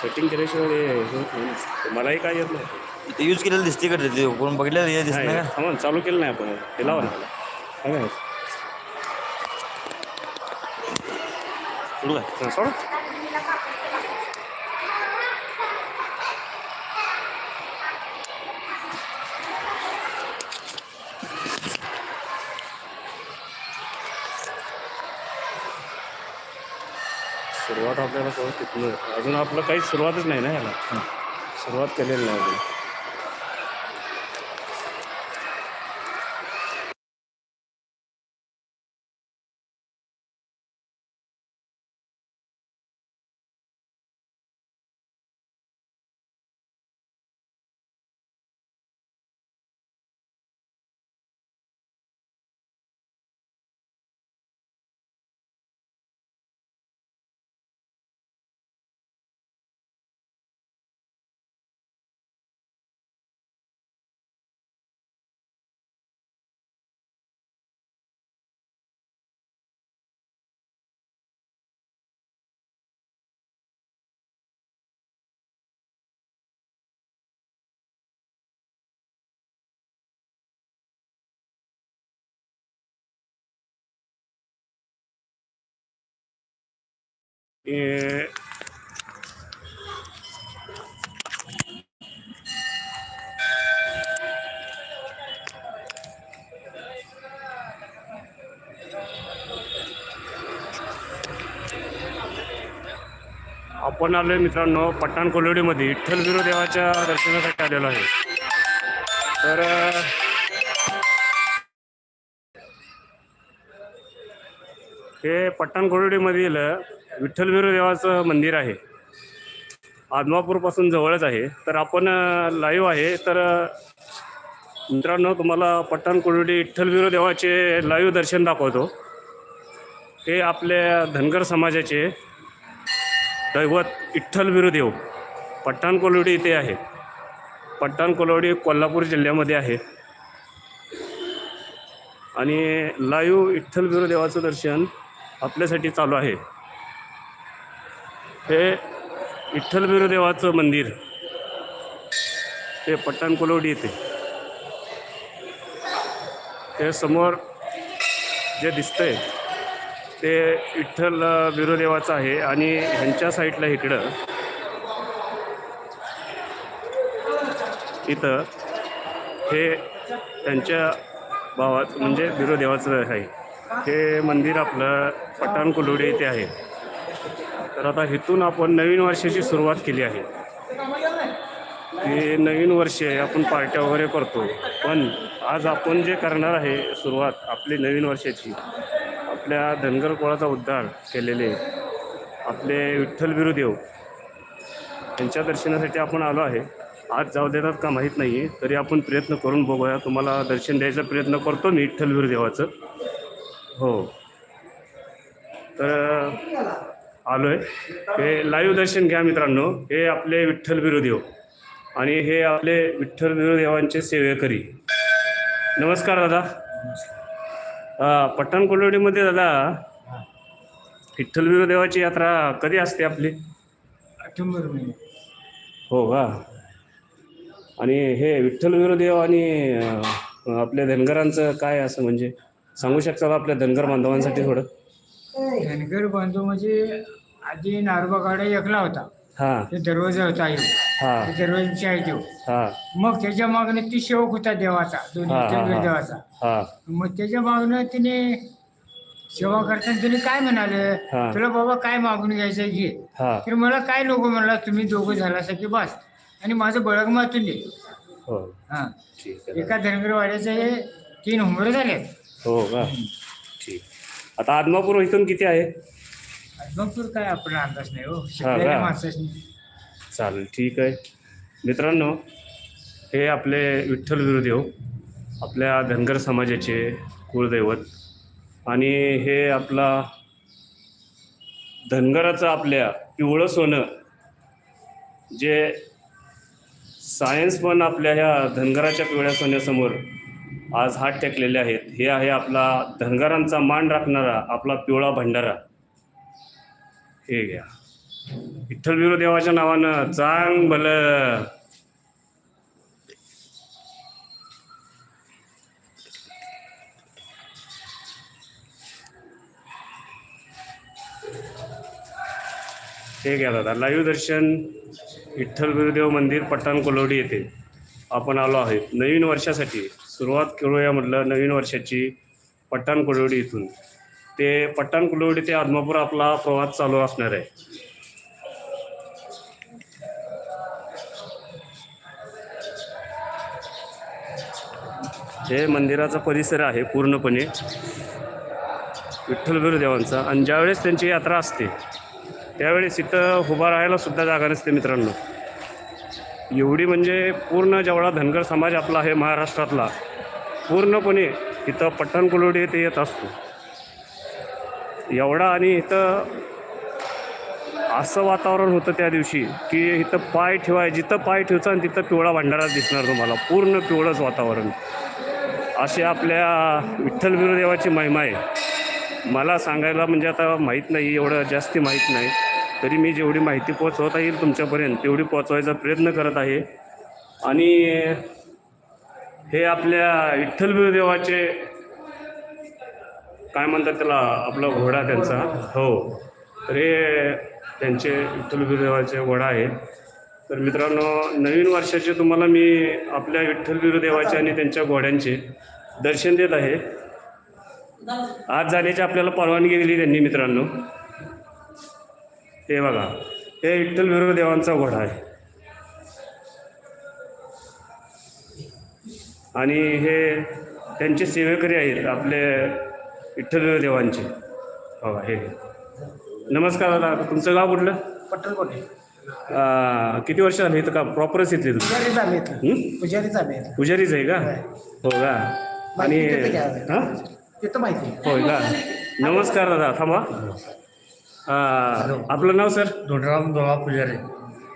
Setting केल्याशिवाय. मलाही काय येत नाही इथे यूज केलेलं दिसते का ते कोण बघितलं हे दिसत नाही का चालू केलं नाही आपण ते लावा ना काय? सोडू काय सोडा. सुरुवात आपल्याला कळत तिथनं अजून आपलं काही सुरुवातच नाही ना याला. सुरुवात केलेली नाही हे आपण आलोय मित्रांनो पठाण कोल्हाडीमध्ये विठ्ठल बिरो देवाच्या दर्शनासाठी आलेलो आहे. तर हे पठाण कोल्हाडीमधील विठ्ठल देवाचं मंदिर आहे. आदमापूरपासून जवळच आहे. तर आपण लाईव्ह आहे. तर मित्रांनो तुम्हाला पठाण कोल्हाडी विठ्ठल देवाचे लाईव्ह दर्शन दाखवतो. हे आपल्या धनगर समाजाचे दैवत विठ्ठल देव. पठाण कोलोडी इथे आहे. पठाण कोलोडी कोल्हापूर जिल्ह्यामध्ये आहे. आणि लाईव्ह विठ्ठल देवाचं दर्शन आपल्यासाठी चालू आहे. हे विठ्ठल बिरुदेवाचं मंदिर. हे पठाण कोलवडी येथे ते समोर जे दिसतंय ते विठ्ठल अ, आहे आणि ह्यांच्या साईडला इकडं इथं हे त्यांच्या भावात म्हणजे बिरोदेवाचं आहे. हे मंदिर आपलं पठाण कुलुडे येथे आहे. तर आता इथून आपण नवीन वर्षाची सुरुवात केली आहे. ते नवीन वर्ष आहे आपण पार्ट्या वगैरे करतो. पण आज आपण जे करणार आहे सुरुवात आपली नवीन वर्षाची आपल्या धनगर कुळाचा उद्धार केलेले आपले विठ्ठल बिरुदेव त्यांच्या दर्शनासाठी आपण आलो आहे. आज जाऊ देतात का माहीत नाही आहे तरी आपण प्रयत्न करून बघूया. तुम्हाला दर्शन द्यायचा प्रयत्न करतो मी विठ्ठल बिरुदेवाचं. हो. तर आलो आहे हे लाईव्ह दर्शन घ्या मित्रांनो. हे आपले विठ्ठल बिरुदेव आणि हे आपले विठ्ठल बिरुदेवांचे सेवेकरी. नमस्कार दादा. हा पठाण कोल्हाडीमध्ये दादा विठ्ठल बिरुदेवाची यात्रा कधी असते आपली? ऑक्टोबर हो का? आणि हे विठ्ठल बिरुदेव आणि आपल्या धनगरांचं काय असं म्हणजे सांगू शकता आपल्या धनगर बांधवांसाठी थोडं? धनगर बांधव म्हणजे आधी नारोबाकडे एकला होता. हां. ते दरवाजा होता आई. हां. दरवाजाची आहे देव हां. मग त्याच्या मागणं ती सेवक होता देवाचा दोन्ही हा, हा, हा. देवाचा. हां. मग त्याच्या मागणं तिने सेवा करताना तिने काय म्हणाले? हा. तुला बाबा काय मागून घ्यायचं घे. हां. तर मला काय नको म्हणला तुम्ही दोघं झालासा की बस. आणि माझं बळग मातून दे. हो. हा. ठीक आहे. एका धनगरवाड्याचे तीन हुमरे झाले हो का? ठीक. आता आदमापूर इथून किती आहे? आदमापूर काय आपण अंदाज नाही हो? शिकलेल्या चालेल ठीक आहे. मित्रांनो हे आपले विठ्ठल बिरुदेव आपल्या धनगर समाजाचे कुळदैवत आणि हे आपला धनगराचं आपल्या पिवळं सोनं. जे सायन्स पण आपल्या ह्या धनगराच्या पिवळ्या सोन्यासमोर आज हात टेकलेले आहेत. हे आहे आपला धनगरांचा मान राखणारा आपला पिवळा भंडारा. हे घ्या. विठ्ठल देवाच्या नावानं चांग भलं हे घ्या दादा. लाईव्ह दर्शन विठ्ठल गुरुदेव मंदिर पट्टाण कोलोडी येथे आपण आलो आहे नवीन वर्षासाठी सुरुवात करूया म्हटलं नवीन वर्षाची पट्टाण कुडवडी इथून. ते पट्टाण कुडवडी ते आदमापूर आपला प्रवास चालू असणार आहे. हे मंदिराचा परिसर आहे पूर्णपणे. विठ्ठल देवांचा. आणि ज्यावेळेस त्यांची यात्रा असते त्यावेळेस इथं उभा राहायला सुद्धा जागा नसते मित्रांनो. एवढी म्हणजे पूर्ण जेवढा धनगर समाज आपला आहे महाराष्ट्रातला पूर्णपणे इथं पट्टण कुलवडी येथे येत असतो. एवढा आणि इथं असं वातावरण होतं त्या दिवशी की इथं पाय ठेवाय जिथं पाय ठेवचा आणि तिथं पिवळा भांडारा दिसणार तुम्हाला. पूर्ण पिवळंच वातावरण. अशी आपल्या विठ्ठल बिरुदेवाची महिमा आहे. मला सांगायला म्हणजे आता माहीत नाही एवढं जास्ती माहीत नाही. तरी मी जेवढी माहिती पोचवता येईल तुमच्यापर्यंत तेवढी पोचवायचा प्रयत्न करत आहे. आणि हे आपल्या विठ्ठल बिरुदेवाचे काय म्हणतात त्याला आपला घोडा त्यांचा. हो. तर हे त्यांचे विठ्ठल बिरुदेवाचे घोडा आहेत. तर मित्रांनो नवीन वर्षाचे तुम्हाला मी आपल्या विठ्ठल बिरुदेवाचे आणि त्यांच्या घोड्यांचे दर्शन देत आहे. आज जाण्याची आपल्याला परवानगी दिली त्यांनी मित्रांनो. हे बघा हे विठ्ठल देवांचा घोडा आहे. आणि हे त्यांचे सेवेकरी आहेत आपले विठ्ठल देवांचे. बघा हे. नमस्कार दादा तुमचं गाव कुठलं? अं, किती वर्ष झाली इथं का प्रॉपरच इथले तुम्ही? पुजारीच आम्ही इथं. हं? पुजारीच आम्ही पुजारीच आहे का? हो का? आणि माहिती घ्या. हां? तिथं माहिती. आहे. होय का? नमस्कार दादा थांबा. आपलं नाव सर? धोंडराम दोळा पुजारी.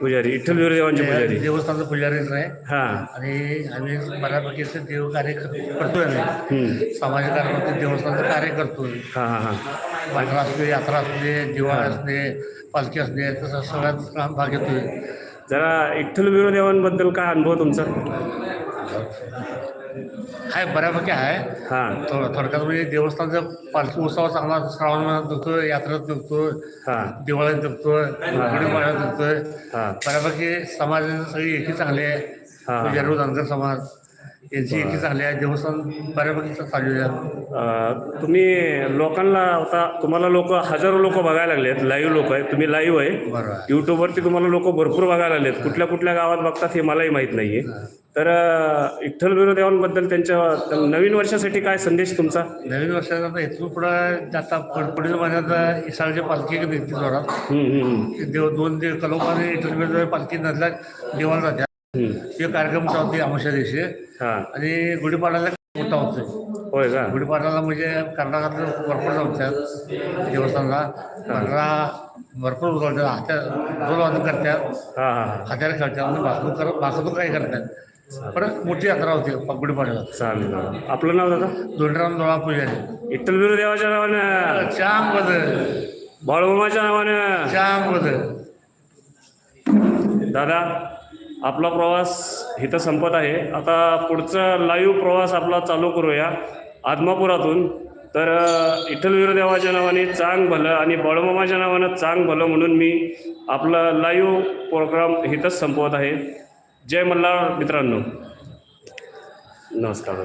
पुजारी विठ्ठल बिरुदेवांचे पुजारी. देवस्थानचा पुजारीच आहे. हां. आणि आम्ही बऱ्यापैकी असं देव कार्य कर- करतोय आम्ही. सामाजिक कार्यामध्ये देवस्थानाचं कार्य करतोय. हां हां हां. भांडणं असले यात्रा असले दिवाळ असले पालखी असले तसं सगळ्यात काम भाग घेतोय जरा विठ्ठल बिरुदेवांबद्दल काय अनुभव तुमचा? आहे बऱ्यापैकी आहे हां. थोडं थोडक्यात म्हणजे देवस्थानचं पालखी उत्सव चांगला श्रावण महिन्यात निघतोय यात्रेत निघतोय हां. दिवाळीत निघतोय गुढीपाड्यात निघतोय हां. बऱ्यापैकी समाजाची सगळी एकी चांगली आहे. हा. पुजारी धनगर समाज यांची एकी चांगली आहे. देवस्थान बऱ्यापैकी चालू आहे. अं, तुम्ही लोकांना आता तुम्हाला लोक हजारो लोक बघायला लागलेत लाईव्ह लोक आहेत. तुम्ही लाईव्ह आहे. बरोबर. आहे. यूट्यूबवरती तुम्हाला लोक भरपूर बघायला लागलेत. कुठल्या कुठल्या गावात बघतात हे मलाही माहीत नाही आहे तर विठ्ठल बिरुदेवांबद्दल त्यांच्या त्या नवीन वर्षासाठी काय संदेश तुमचा? नवीन वर्षाचा आता इथून पुढं आता पुढ- पुढील महिन्यात इसाळची पालखी निघते जोरात. देव दोन दिवस कलोपाने इथून पालखी नदल्या देवाला जात्या. ते कार्यक्रम होते अमावस्या दिवशी. हां. आणि गुढीपाडाला मोठा होतोय होय का? गुढीपाडाला म्हणजे कर्नाटकातलं भरपूर जमतात देवस्थानला. भरला भरपूर उजवतात हात्या ढोलवादन करतात हां हां हां. हात्याला खेळतात आणि भाकरू करत भाकरू काही करतात परत मोठी यात्रा होती गुढीपाड्याला चालेल दादा आपलं नाव दादा? दोंडराम दोळा पुजारी विठ्ठल बिरुदेवाच्या नावानं. चांग बदल बाळूमाच्या नावानं. चांग बदल दादा आपला प्रवास इथं संपत आहे. आता पुढचा लाईव्ह प्रवास आपला चालू करूया. आदमापुरातून. तर अ, विठ्ठल वीरदेवाच्या नावाने चांग भलं आणि बळमामाच्या नावानं चांग भलं म्हणून मी आपला लाईव्ह प्रोग्राम इथंच संपवत आहे. जय मल्हार मित्रांनो. नमस्कार.